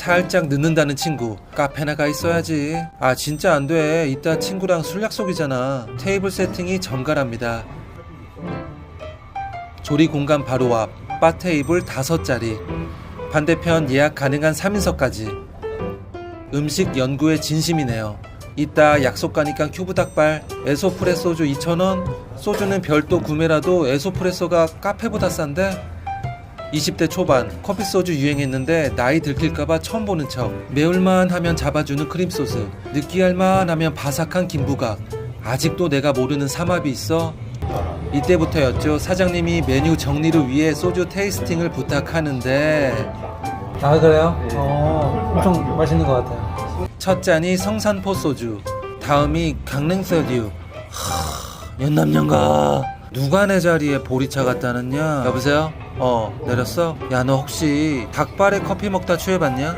살짝 늦는다는 친구 카페나 가 있어야지. 아 진짜 안돼. 이따 친구랑 술 약속이잖아. 테이블 세팅이 정갈합니다. 조리 공간 바로 앞 바 테이블 다섯 자리. 반대편 예약 가능한 3인석까지. 음식 연구에 진심이네요. 이따 약속 가니까 큐브 닭발 에소프레 소주 2,000원. 소주는 별도 구매라도 에소프레소가 카페보다 싼데 20대 초반 커피 소주 유행했는데 나이 들킬까봐 처음 보는 척. 매울만 하면 잡아주는 크림 소스. 느끼할만 하면 바삭한 김부각. 아직도 내가 모르는 삼합이 있어? 이때부터였죠. 사장님이 메뉴 정리를 위해 소주 테이스팅을 부탁하는데. 아 그래요? 어 엄청 맛있는 것 같아요. 첫 잔이 성산포 소주. 다음이 강릉서류 하 연남년가 누가 내 자리에 보리차 갖다 놨냐 여보세요? 어 내렸어? 야 너 혹시 닭발에 커피 먹다 취해봤냐?